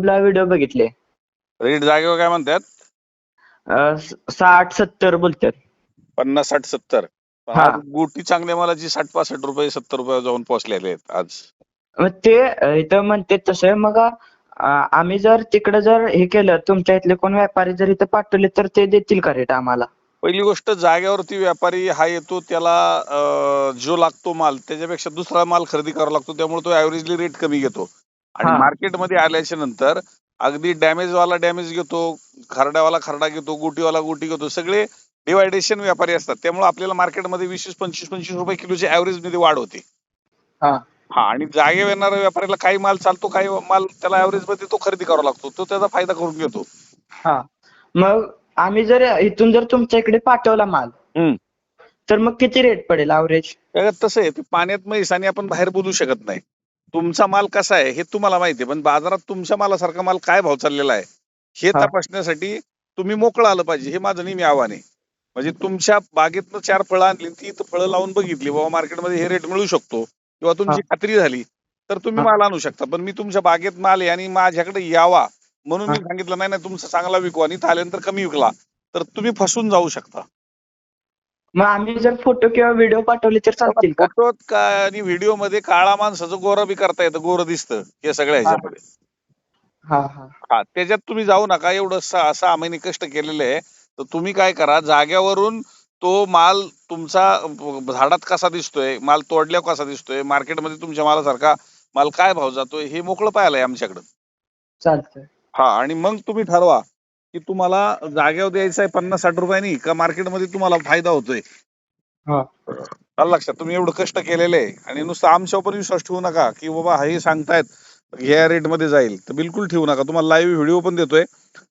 युट्यूबला व्हिडिओ बघितले. रेट जागेवर काय म्हणतात? अं, स- साठ सत्तर बोलतात. पन्नास साठ सत्तर. पण हा. आज गोटी चांगल्या मालाची साठ पासष्ट रुपये सत्तर रुपये जाऊन पोहोचलेले आहेत आज. मग ते अं, इथं म्हणते तसं मग अं, आम्ही जर तिकडे जर हे केलं तुमच्या इथले कोण व्यापारी जर इथं पाठवले तर ते देतील का रेट आम्हाला? पहिली गोष्ट जागेवरती व्यापारी हा येतो त्याला अं, जो लागतो माल त्याच्यापेक्षा दुसरा माल खरेदी करावा लागतो त्यामुळे तो ऍव्हरेजली रेट कमी घेतो. आणि. मार्केटमध्ये आल्याच्यानंतर अगदी डॅमेज वाला डॅमेज घेतो खरड्यावाला खरडा घेतो गोटीवाला गोटी घेतो सगळे डिवायडेशन व्यापारी असतात त्यामुळे आपल्याला मार्केटमध्ये वीस वीस पंचवीस पंचवीस रुपये किलोच्या ऍव्हरेजमध्ये वाढ होते हा. आणि जागेवर येणाऱ्या व्यापाऱ्याला काही माल चालतो काही माल त्याला ऍव्हरेजमध्ये तो खरेदी करावा लागतो तो त्याचा फायदा करून घेतो हा मग आम्ही जर इथून जर तुमच्या इकडे पाठवला माल. तर मग किती रेट पडेल त्याच्यात तसं आहे ते पाण्यात म्हैस आणि आपण बाहेर बोलू शकत नाही तुमचा माल कसा आहे हे तुम्हाला माहिती आहे पण बाजारात तुमच्या मालासारखा माल काय भाव चाललेला आहे हे हा. तपासण्यासाठी तुम्ही मोकळं आलं पाहिजे हे माझं नेहमी आव्हान आहे म्हणजे तुमच्या बागेतनं चार फळं आणली ती इथं फळं लावून बघितली बाबा मार्केटमध्ये हे रेट मिळू शकतो किंवा तुमची खात्री झाली तर तुम्ही हा. माल आणू शकता पण मी तुमच्या बागेत माल आहे आणि माझ्याकडे यावा म्हणून मी हा. सांगितलं नाही नाही तुमचा चांगला विकू आणि इथं आल्यानंतर कमी विकला तर तुम्ही फसून जाऊ शकता मग आम्ही जर फोटो किंवा व्हिडिओ पाठवले तर चालतील का? फोटोत का आणि व्हिडिओमध्ये काळा माणसाचं गोरं बी करता येतं गोरं दिसतं हे सगळ्या ह्याच्यामध्ये. हा हा. हा त्याच्यात तुम्ही जाऊ नका एवढं सहा सहा महिने कष्ट केलेले आहे. तर तुम्ही काय करा जाग्यावरून तो माल तुमचा झाडात कसा दिसतोय माल तोडल्यावर कसा दिसतोय मार्केटमध्ये तुमच्या मालासारखा माल काय भाव जातोय हे मोकळं पाहायला आमच्याकडं. चालतंय. हा आणि मग तुम्ही ठरवा. की तुम्हाला जाग्यावर द्यायचं आहे पन्नास साठ रुपयांनी का मार्केटमध्ये तुम्हाला फायदा होतोय? हा. लक्षात तुम्ही एवढं कष्ट केलेले आहे आणि नुसतं आमच्यावर पण विश्वास ठेवू नका की बाबा हे सांगतायत ह्या रेटमध्ये जाईल. तर बिलकुल ठेवू नका. तुम्हाला लाईव्ह व्हिडिओ पण देतोय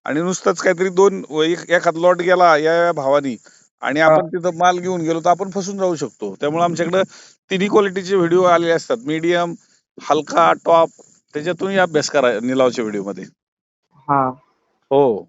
आणि नुसतंच काहीतरी दोन एक- एखाद लॉट गेला या या भावानी आणि आपण तिथं माल घेऊन गेलो तर आपण फसून जाऊ शकतो. त्यामुळे आमच्याकडे तिन्ही क्वालिटीचे व्हिडिओ आलेले असतात. मीडियम हलका टॉप त्याच्यातूनही अभ्यास करा निलावच्या व्हिडिओमध्ये हा. हो.